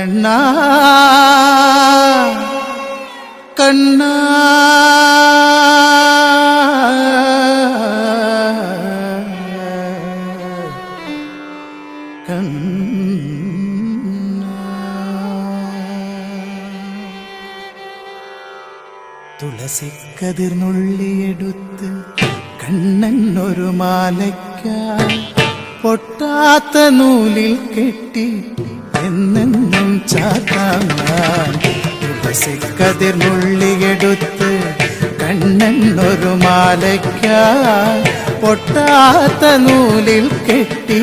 കണ്ണാ കണ്ണ. തുളസിക്കതിർന്നുള്ളിയെടുത്ത് കണ്ണൻ ഒരു മാലയ്ക്കായി പൊട്ടാത്ത നൂലിൽ കെട്ടി എന്നെന്നും ചാത്താൻ കതിർ നുള്ളിയെടുത്ത് കണ്ണൊരു മാലയ്ക്ക പൊട്ടാത്ത നൂലിൽ കെട്ടി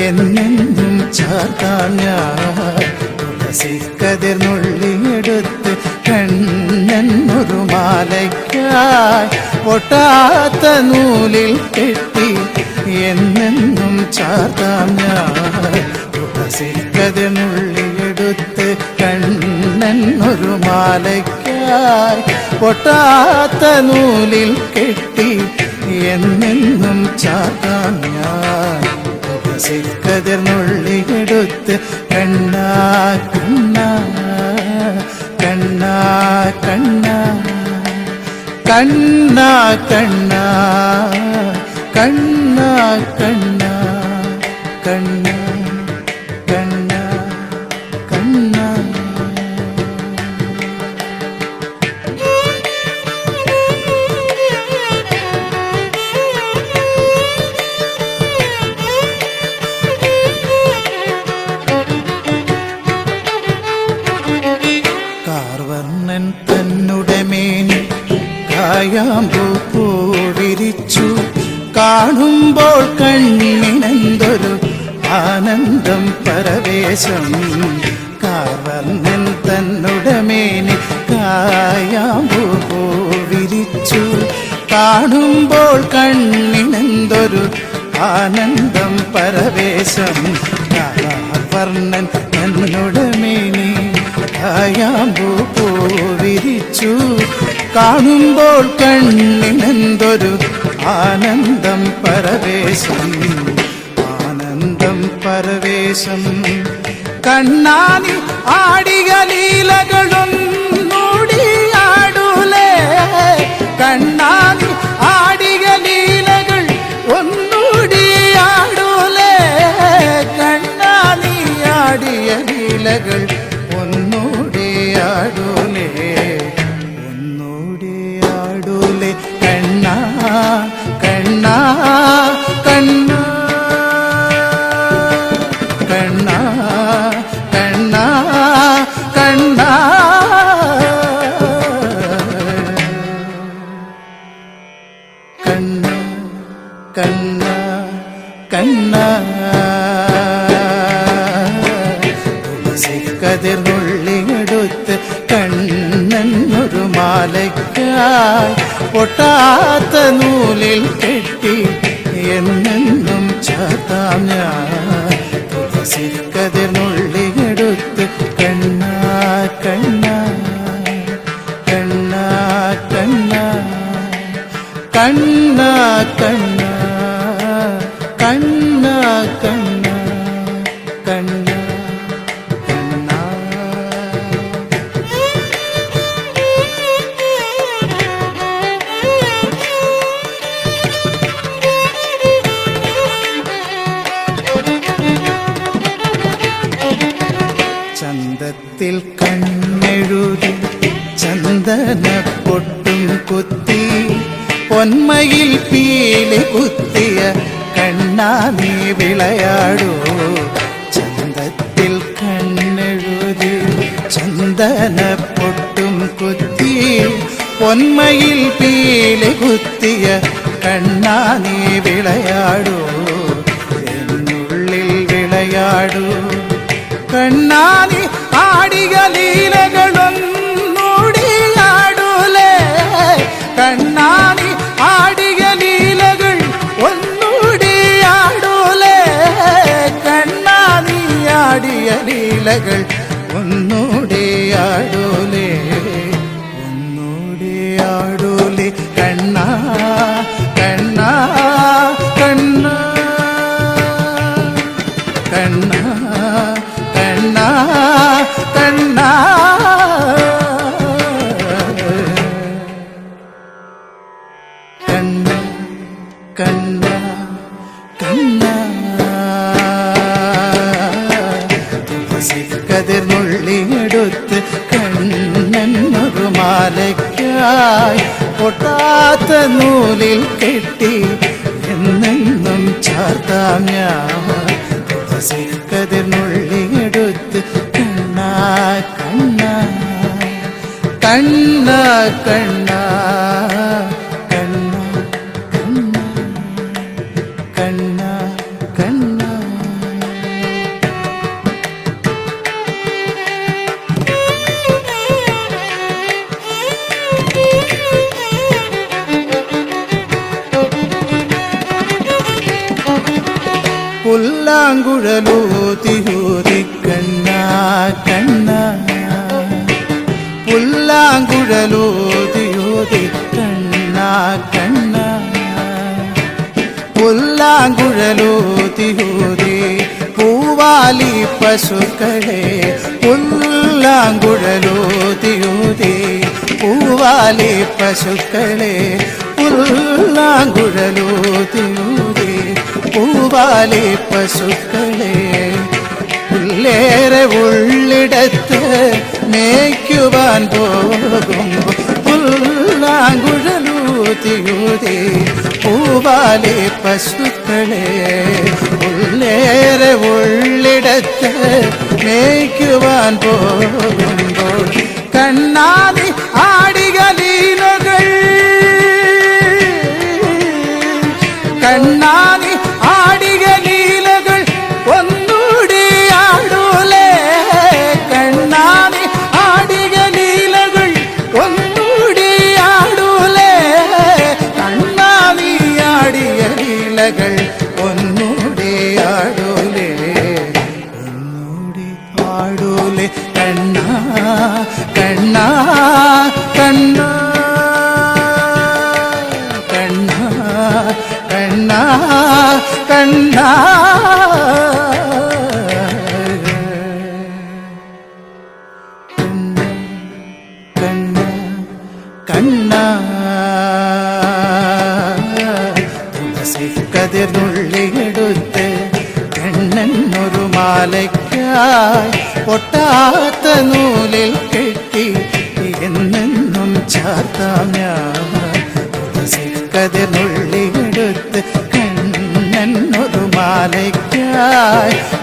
എന്നെന്നും ചാർത്താൻ ഞാൻ കതിർ നുള്ളിയെടുത്ത് കണ്ണൊരു മാലയ്ക്കായി പൊട്ടാത്ത നൂലിൽ കെട്ടി എന്നെന്നും ചാർത്താം ഞാൻ മാലയ്ക്കായി പൊട്ടാത്ത നൂലിൽ കെട്ടി എന്നെന്നും ചാകാൻ ഞാൻ. തുളസിക്കതിർന്നുള്ളിയെടുത്ത് കണ്ണാ കണ്ണാ കണ്ണാ കണ്ണാ കണ്ണാ. കണ്ണാ കണ്ണാ കണ്ണാ കണ്ണാ കണ്ണാ കണ്ണാ ആകാശം കാവർണൻ തന്നുടമേനെ കായാമ്പൂ വിരിച്ചു കാണുമ്പോൾ കണ്ണിനെന്തൊരു ആനന്ദം പരവേശം കാവർണൻ തന്നുടമേനെ കായാമ്പൂ വിരിച്ചു കാണുമ്പോൾ കണ്ണിനെന്തൊരു ആനന്ദം പരവേശം பரவேசம். கண்ணானில் ஆடிய லீலகளும் കണ്ണ കണ്ണ. തുളസിക്കതിർന്നുള്ളിയെടുത്ത് കണ്ണൻ ഒരു മാലയ്ക്കായി പൊട്ടാത്ത നൂലിൽ കെട്ടി എന്നെന്നും ചാത്താം ഞാൻ തുളസിക്കതിർന്നുള്ളിയെടുത്ത് കണ്ണ കണ്ണ കണ്ണ കണ്ണ. കണ്ണ കണ്ണ. ചന്തത്തിൽ കണ്ണെഴുതി ചന്ദന പൊട്ടും കുത്തി. പൊന്മയിൽ പീലി കുത്തിയ കണ്ണാ നീ വിളയാടൂ. ചന്തത്തിൽ കണ്ണെഴുതി ചന്ദന പൊട്ടും കുത്തി. പൊന്മയിൽ പീലി കുത്തിയ കണ്ണാ നീ വിളയാടൂ. എന്നുള്ളിൽ വിളയാടൂ. കണ്ണാനി ആടിയ ಅಧಿಗ ಲೀಲೆಗಳೊನ್ನೊಡಿಯಾಡುಲೆ ಕಣ್ಣಾನಿ ಆಡಿಗ ಲೀಲೆಗಳು ಒನ್ನೊಡಿಯಾಡುಲೆ ಕಣ್ಣಾನಿ ಆಡಿಯ ಲೀಲೆಗಳು ಒನ್ನೂ മാലയ്ക്കായി പൊട്ടാത്ത നൂലിൽ കെട്ടി എന്നെന്നും ചാർത്താം ഞാൻ. കണ്ണ കണ്ണ കണ്ണ കണ്ണ കണ്ണ. പുല്ലാങ്കുഴലൂതി ഊതി കണ്ണ കണ്ണ പുല്ലാങ്കുഴലൂതി ഊതി കണ്ണ കണ്ണ പുല്ലാങ്കുഴലൂതി ഊതി പൂവാലി പശുക്കളെ പുല്ലാങ്കുഴലൂതി ഊതി പൂവാലി പശുക്കളെ പുല്ലാങ്കുഴലൂതി ഊതി പൂവാലി പശുക്കളെ പുല്ലേറെ ഉള്ളിടത്ത് മേയ്ക്കുവാൻ പോകുമ്പോൾ പുല്ലാങ്കുഴലൂതിയൂതി പൂവാലി പശുക്കളെ പുല്ലേറെ ഉള്ളിടത്ത് മേയ്ക്കുവാൻ പോകുമ്പോൾ കണ്ണാതി ആടികലീനകൾ കണ്ണ കണ്ണ കണ്ണ. തുളസി മാലയ്ക്കായി പൊട്ടാത്ത നൂലിൽ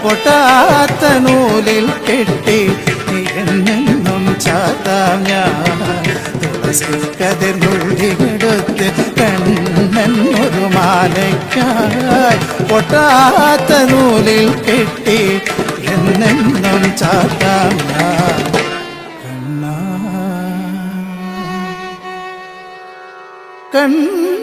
പൊട്ടാത്ത നൂലിൽ കെട്ടി എന്നും ചാത്താം ഞാൻ. തുളസി കതിർ കണ്ണൻ കണ്ണൊരു മാലയ്ക്കായി. പൊട്ടാത്ത നൂലിൽ കെട്ടി എന്നെന്നും ചാത്താം ഞാൻ. കണ്ണ. കണ്ണ.